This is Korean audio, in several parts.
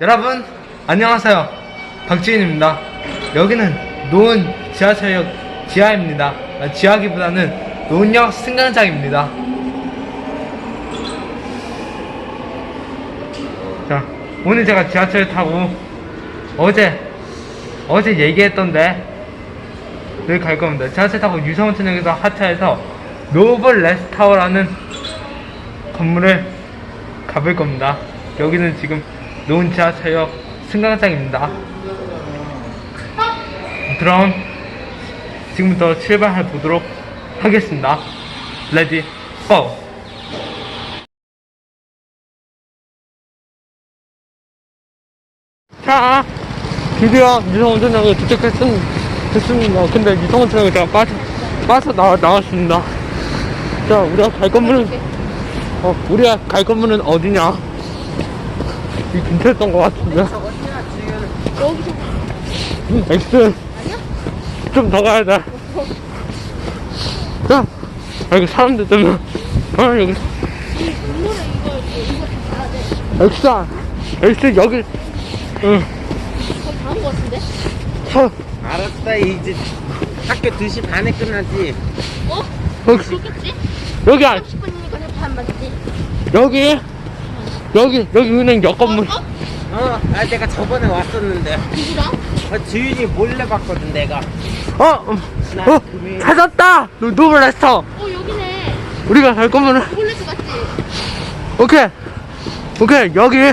여러분 안녕하세요. 박지인입니다. 여기는 노은 지하철역 지하입니다. 아, 지하기보다는 노은역 승강장입니다. 자 오늘 제가 지하철 타고 어제 어제 얘기했던데 여기 갈 겁니다. 지하철 타고 유성천역에서 하차해서 노블 레스타워라는 건물을 가볼 겁니다. 여기는 지금 노은 지하철역 승강장입니다. 그럼 지금부터 출발해 보도록 하겠습니다. 레디, 고! 자, 드디어 유성운전역에 도착했습니다. 근데 유성운전역에 제가 빠져, 빠져 나와, 나왔습니다. 자, 우리가 갈 건물은 어, 우리가 갈 건물은 어디냐? 이 근처였던 것 같은데. 여기서 음, X. 좀더 가야 돼. 야, 아, 여기 사람들 때문에. 아, 여기. 이거 이거 다 돼. X야. X, 여기. 응. 그거 다한 거 같은데? 서, 알았다 이제 학교 2시 반에 끝나지 어? 여기, 그렇겠지? 여기, 아, 30분이니까 그반 맞지? 여기. 여기, 여기 은행 옆 건물. 어? 어? 아 내가 저번에 왔었는데 누구랑? 아, 주인이 몰래 봤거든 내가 어, 어, 어, 찾았다! 노- 노블레스터! 어 여기네. 우리가 갈 거면은, 몰래도 같지? 오케이. 오케이, 여기.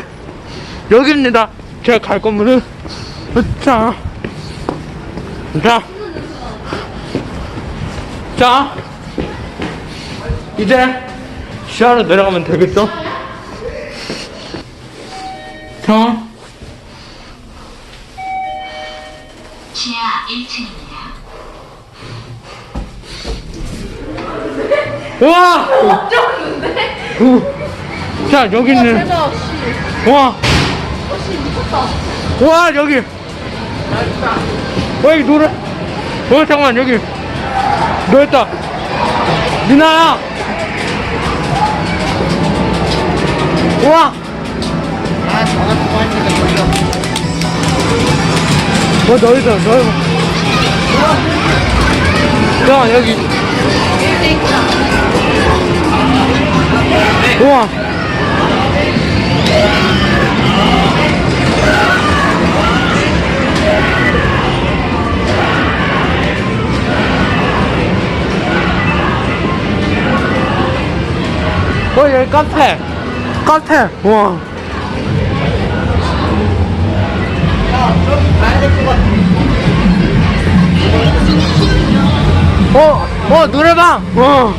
여기입니다. 제가 갈 거면은, 자. 자. 자. 이제, 시야로 내려가면 되겠어? 자. 지하 1층입니다. 우와! 우. 자, 여기 있는. 대박 씨. 우와! 어씨 미쳤다. 우와, 여기! 와, 여기 노래. 어, 잠깐만, 여기. 너였다. 미나야! 우 와! 아 전화 두고 하니까 걸려 뭐, 너희다, 너희. 야, 여기. 우와! 어, 여기 카페! 카페! 우와! 어, 어, 노래방! 어.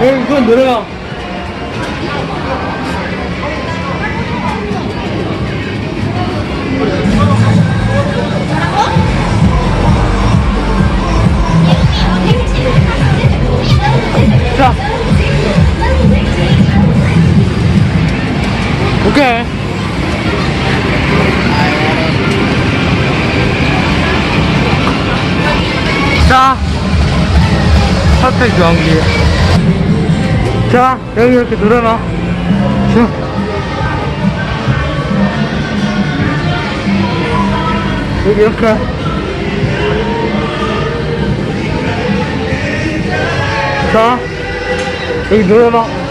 어, 이건 노래방. 사태 교환기. 자, 여기 이렇게 늘어나. 자. 여기 이렇게. 자, 여기 늘어나.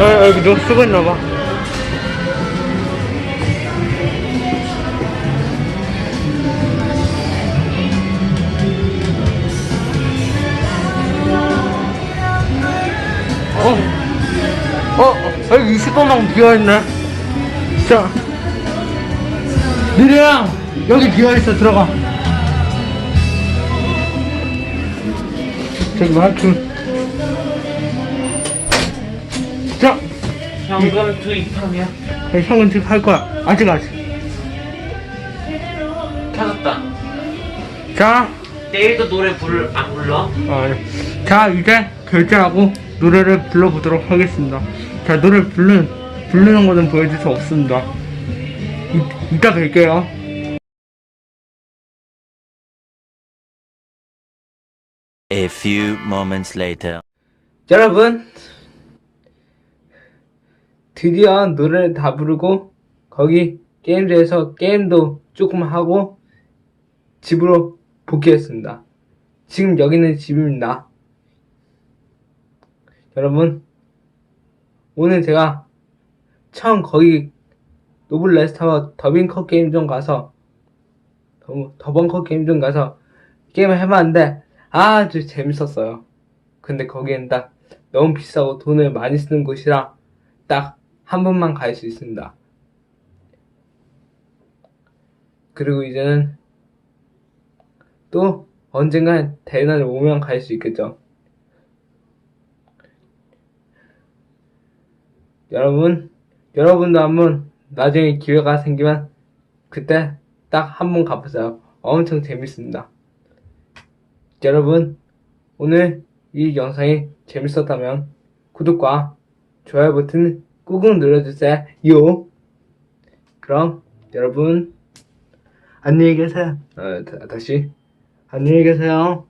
아, 여기 누가 쓰고 있나봐. 어, 어, 어, 여기 20번만 비어있네. 자, 미래야, 여기 비어있어, 들어가. 저기 마이 자, 현금 투입하면 네, 형은 지금 할 거야. 아직 아직. 켜졌다 자, 내일도 노래 부를 안 불러? 어, 네. 자 이제 결제하고 노래를 불러보도록 하겠습니다. 자 노래 부르는 부르는 거는 보여줄 수 없습니다. 이, 이따 뵐게요. A few moments later. 여러분, 드디어 노래를 다 부르고, 거기 게임즈에서 게임도 조금 하고, 집으로 복귀했습니다. 지금 여기는 집입니다. 여러분, 오늘 제가 처음 거기 노블 레스타와 더빙컷 게임존 가서, 더, 더벙컷 게임존 가서 게임을 해봤는데, 아주 재밌었어요. 근데 거기엔 딱 너무 비싸고 돈을 많이 쓰는 곳이라 딱 한 번만 갈 수 있습니다. 그리고 이제는 또 언젠가 대낮에 오면 갈 수 있겠죠. 여러분, 여러분도 한번 나중에 기회가 생기면 그때 딱 한 번 가보세요. 엄청 재밌습니다. 여러분, 오늘 이 영상이 재밌었다면 구독과 좋아요 버튼 꾹꾹 눌러주세요. 그럼 여러분 안녕히 계세요. 어, 다- 다시 안녕히 계세요.